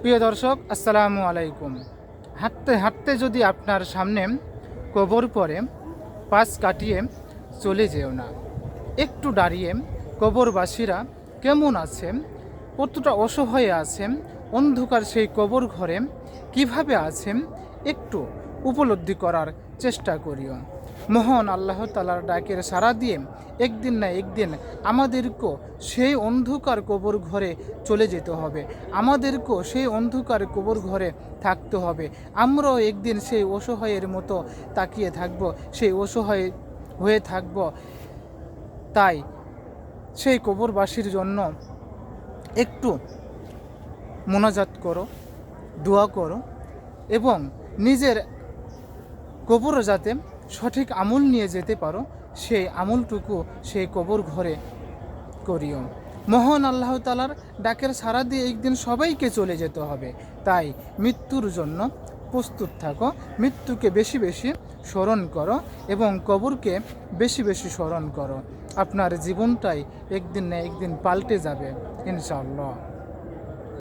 প্রিয় দর্শক, আসসালামু আলাইকুম। হাঁটতে হাঁটতে যদি আপনার সামনে কবর পরে পাশ কাটিয়ে চলে যেও না। একটু দাঁড়িয়ে কবরবাসীরা কেমন আছে, কতটা অসহায় আছেন অন্ধকার সেই কবর ঘরে কীভাবে আছেন একটু উপলব্ধি করার চেষ্টা করিও। মহান আল্লাহ তালার ডাকের সাড়া দিয়ে একদিন না একদিন আমাদেরকেও সেই অন্ধকার কবর ঘরে চলে যেতে হবে। আমাদেরকেও সেই অন্ধকার কবর ঘরে থাকতে হবে। আমরাও একদিন সেই অসহায়ের মতো তাকিয়ে থাকব, সেই অসহায় হয়ে থাকব। তাই সেই কবরবাসীর জন্য একটু মোনাজাত করো, দোয়া করো এবং নিজের কবরও যাতে সঠিক আমল নিয়ে যেতে পারো, সেই আমলটুকু সেই কবর ঘরে করিও। মহান আল্লাহ তালার ডাকের সারা দিয়ে একদিন সবাইকে চলে যেতে হবে। তাই মৃত্যুর জন্য প্রস্তুত থাকো, মৃত্যুকে বেশি বেশি স্মরণ করো এবং কবরকে বেশি বেশি স্মরণ করো। আপনার জীবনটাই একদিন না একদিন পাল্টে যাবে, ইনশাআল্লাহ।